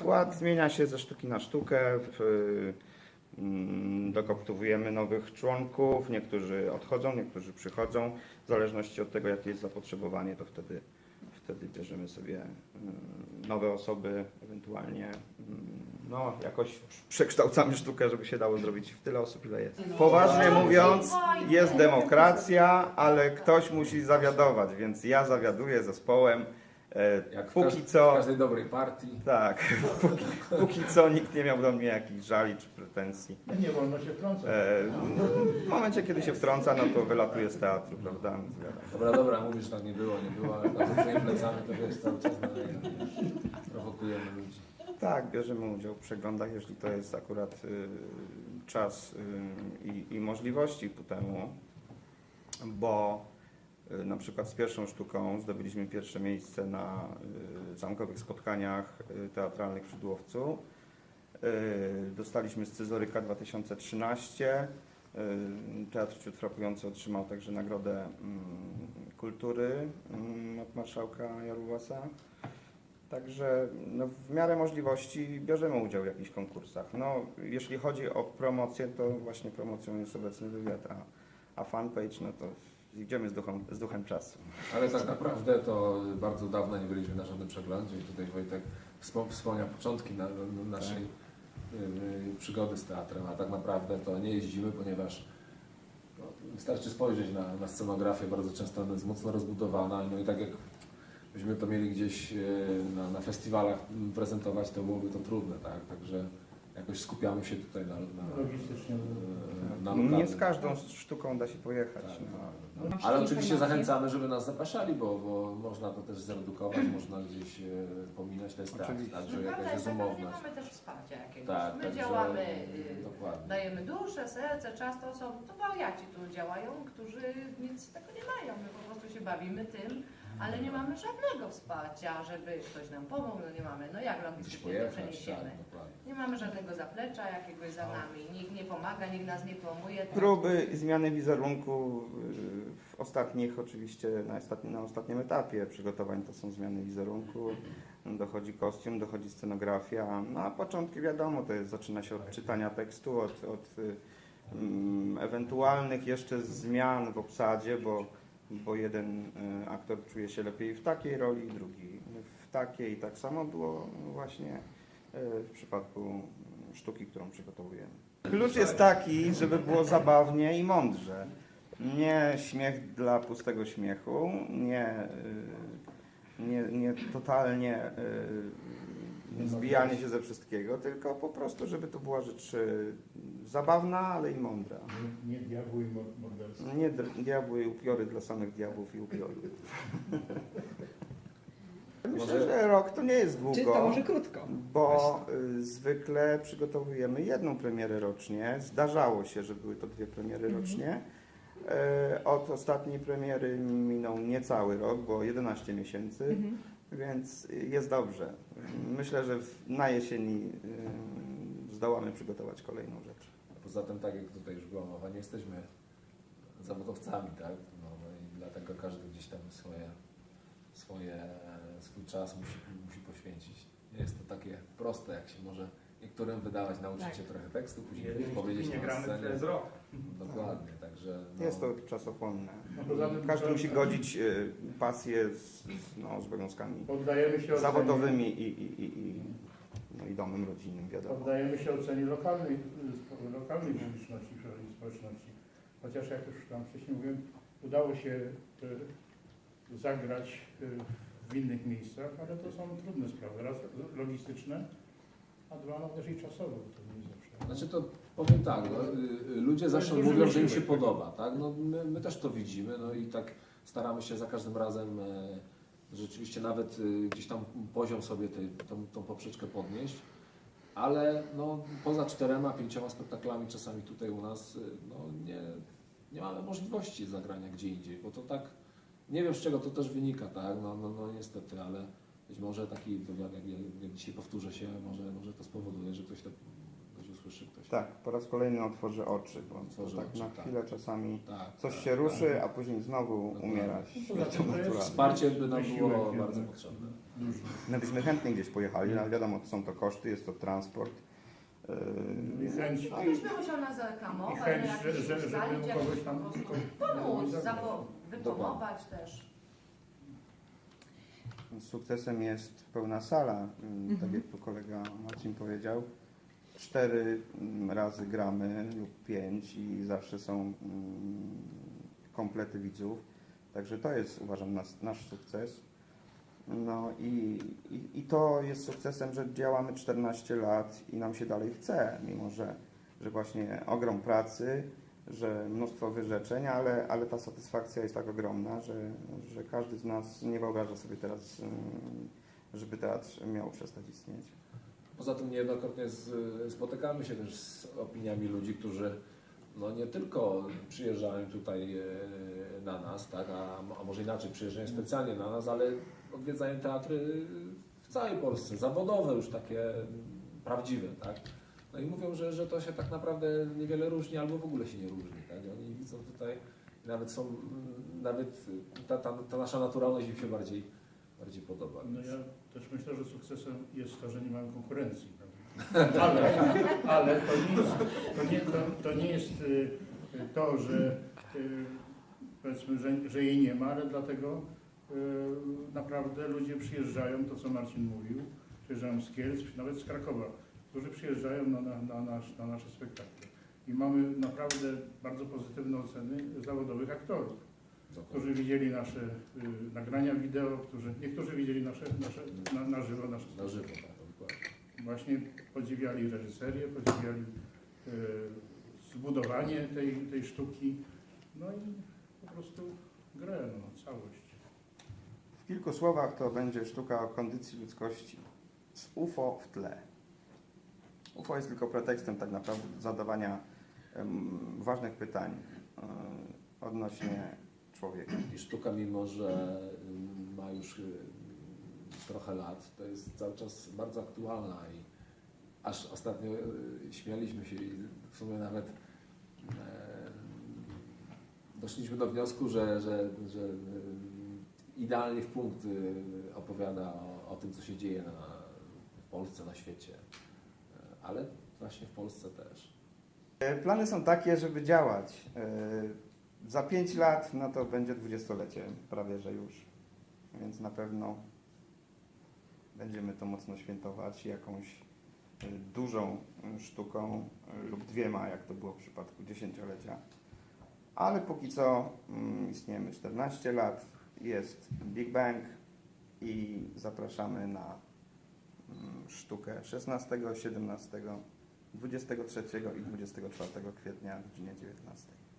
Skład zmienia się ze sztuki na sztukę. Mm, dokoptowujemy nowych członków. Niektórzy odchodzą, niektórzy przychodzą. W zależności od tego, jakie jest zapotrzebowanie, to wtedy, wtedy bierzemy sobie mm, nowe osoby, ewentualnie mm, no, jakoś przekształcamy sztukę, żeby się dało zrobić w tyle osób, ile jest. Poważnie mówiąc, jest demokracja, ale ktoś musi zawiadować, więc ja zawiaduję zespołem. E, Jak Póki co- w każdej dobrej partii. Tak, póki, póki co nikt nie miał do mnie jakichś żali czy pretensji. Nie wolno się wtrącać. E, w momencie, kiedy się wtrąca, no to wylatuje z teatru, prawda? Dobra, dobra, mówisz tak nie było, nie było, ale za twoimi plecami to wiesz, cały czas dalej prowokujemy ludzi. Tak, bierzemy udział w przeglądach, jeśli to jest akurat y, czas y, i, i możliwości ku temu, bo y, na przykład z pierwszą sztuką zdobyliśmy pierwsze miejsce na y, zamkowych spotkaniach y, teatralnych w Szydłowcu. Y, Dostaliśmy scyzoryka 2013. Y, Teatr Ciut Frapujący otrzymał także Nagrodę mm, Kultury mm, od marszałka Jarubasa. Także no, w miarę możliwości bierzemy udział w jakichś konkursach. No, jeśli chodzi o promocję, to właśnie promocją jest obecny wywiad, a, a fanpage, no to idziemy z duchem, z duchem czasu. Ale tak naprawdę to bardzo dawno nie byliśmy na żadnym przeglądzie i tutaj Wojtek wspom- wspomniał początki na, na naszej y, przygody z teatrem, a tak naprawdę to nie jeździmy, ponieważ no, wystarczy spojrzeć na, na scenografię, bardzo często ona jest mocno rozbudowana, no i tak jak byśmy to mieli gdzieś y, na, na festiwalach prezentować, to byłoby to trudne, tak? Także jakoś skupiamy się tutaj na, na, Logistycznie. y, na Nie lokalnym. z każdą sztuką da się pojechać. Tak, No. no. Ale oczywiście zachęcamy, żeby nas zapraszali, bo, bo można to też zredukować, można gdzieś e, pominąć, to jest teatr, Oczywiście. także No jakaś jest taka, że nie rozumowność. mamy też wsparcia jakiegoś. Tak, My także- działamy, y, Dokładnie. dajemy duszę, serce, czas, to są to wariaci tu działają, którzy nic z tego nie mają. My po prostu się bawimy tym, ale nie mamy żadnego wsparcia, żeby ktoś nam pomógł, no nie mamy, no jak logistycznie to tak, przeniesiemy. Nie mamy żadnego zaplecza jakiegoś za nami, nikt nie pomaga, nikt nas nie promuje. tak? Próby zmiany wizerunku y, w ostatnich, oczywiście na, ostatni, na ostatnim etapie przygotowań to są zmiany wizerunku. Dochodzi kostium, dochodzi scenografia. No a początki wiadomo, to jest, zaczyna się od czytania tekstu, od, od mm, ewentualnych jeszcze zmian w obsadzie, bo, bo jeden y, aktor czuje się lepiej w takiej roli, drugi w takiej. Tak samo było właśnie y, w przypadku sztuki, którą przygotowujemy. Klucz jest taki, żeby było zabawnie i mądrze. Nie śmiech dla pustego śmiechu, nie, y, nie, nie totalnie zbijanie się ze wszystkiego, tylko po prostu, żeby to była rzecz zabawna, ale i mądra. Nie, nie diabły i mor- morderstwo. Nie diabły i upiory dla samych diabłów i upiorów. Myślę, Może- że rok to nie jest Czy długo. to może krótko? Bo y, zwykle przygotowujemy jedną premierę rocznie. Zdarzało się, że były to dwie premiery Mhm. rocznie. E, Od ostatniej premiery minął niecały rok, bo 11 miesięcy, Mhm. więc jest dobrze. Myślę, że w- na jesieni y, zdołamy przygotować kolejną rzecz. Poza tym, tak jak tutaj już była mowa, nie jesteśmy zawodowcami, tak? No, no i dlatego każdy gdzieś tam swoje, swoje, e, swój czas musi, musi poświęcić. Nie jest to takie proste, jak się może niektórym wydawać, nauczyć Tak. się trochę tekstu, później Jednej powiedzieć nie na gramy scenie. przez rok. Dokładnie, także no, Jest to czasochłonne. No poza tym Każdy musi godzić y, pasję z, z, no, z obowiązkami Poddajemy się zawodowymi i, i, i, i, i domem rodzinnym, wiadomo. poddajemy się ocenie lokalnej, y, lokalnej publiczności, społeczności. Chociaż jak już tam wcześniej mówiłem, udało się y, zagrać y, w innych miejscach, ale to są trudne sprawy. Raz logistyczne, a dwa no też i czasowo. To nie zawsze. Znaczy to powiem tak, no, ludzie zawsze mówią, że im się wysiłek. podoba, tak? No, my, my też to widzimy, no i tak staramy się za każdym razem e, rzeczywiście nawet y, gdzieś tam poziom sobie tej, tą, tą poprzeczkę podnieść, ale no, poza czterema, pięcioma spektaklami czasami tutaj u nas y, no, nie, nie mamy możliwości zagrania gdzie indziej, bo to tak, nie wiem z czego to też wynika, tak? No, no, no niestety, ale być może taki wywiad, jak, jak dzisiaj powtórzę się, może, może to spowoduje, że ktoś to ktoś. Tak, po raz kolejny otworzy oczy, bo Otworzy tak oczy, na tak. chwilę czasami Tak, coś tak, się tak. ruszy, a później znowu Dokładnie. umiera. Poza Śmiercią tym to jest naturalną. Wsparcie by nam Wysiłek było jednak bardzo potrzebne. My byśmy chętnie gdzieś pojechali, ale wiadomo, to są to koszty, jest to transport. I Yy, chęć, No, Ktoś by musiał nas i zakamować, chęć że, jakiś że, żeby ustalić, jakiś kogoś po tam prostu zagrać. pomóc, zapo- wypomować też. Sukcesem jest pełna sala, mm, tak jak tu kolega Marcin powiedział. Cztery mm, razy gramy lub pięć i zawsze są mm, komplety widzów. Także to jest uważam nas, nasz sukces. No i, i, i to jest sukcesem, że działamy 14 lat i nam się dalej chce, mimo że, że właśnie ogrom pracy, że mnóstwo wyrzeczeń, ale, ale ta satysfakcja jest tak ogromna, że, że każdy z nas nie wyobraża sobie teraz, ym, żeby teatr miał przestać istnieć. Poza tym niejednokrotnie z, spotykamy się też z opiniami ludzi, którzy no nie tylko przyjeżdżają tutaj e, na nas, tak, a, a może inaczej przyjeżdżają specjalnie na nas, ale odwiedzają teatry w całej Polsce, zawodowe już takie mm, prawdziwe, tak. No i mówią, że, że to się tak naprawdę niewiele różni albo w ogóle się nie różni, tak. Oni widzą tutaj, nawet są, mm, nawet ta, ta, ta nasza naturalność im się bardziej, bardziej podoba. No więc- ja też myślę, że sukcesem jest to, że nie mamy konkurencji. prawda? Ale, ale to, nie jest, to, nie, to, to nie jest y, to, że y, powiedzmy, że, że jej nie ma, ale dlatego y, naprawdę ludzie przyjeżdżają, to co Marcin mówił, przyjeżdżają z Kielc, nawet z Krakowa, którzy przyjeżdżają na, na, na, nasz, na nasze spektakle. I mamy naprawdę bardzo pozytywne oceny zawodowych aktorów którzy widzieli nasze y, nagrania wideo, którzy, niektórzy widzieli nasze, nasze, na, na żywo nasze Na żywo, tak, dokładnie. Właśnie podziwiali reżyserię, podziwiali y, zbudowanie tej, tej sztuki, no i po prostu grę, no, całość. W kilku słowach to będzie sztuka o kondycji ludzkości z UFO w tle. UFO jest tylko pretekstem tak naprawdę do zadawania em, ważnych pytań e, odnośnie człowieka. I sztuka, mimo że y, ma już y, trochę lat, to jest cały czas bardzo aktualna i aż ostatnio y, śmialiśmy się i w sumie nawet e, doszliśmy do wniosku, że, że, że y, idealnie w punkt opowiada o, o tym, co się dzieje na, w Polsce, na świecie, E, ale właśnie w Polsce też. E, Plany są takie, żeby działać. Za 5 lat no to będzie dwudziestolecie, prawie że już. Więc na pewno będziemy to mocno świętować jakąś e, dużą e, sztuką e, lub dwiema, jak to było w przypadku dziesięciolecia. Ale póki co mm, istniejemy 14 lat, jest Big Bang i zapraszamy na mm, sztukę 16, 17, 23 i 24 kwietnia o godzinie 19.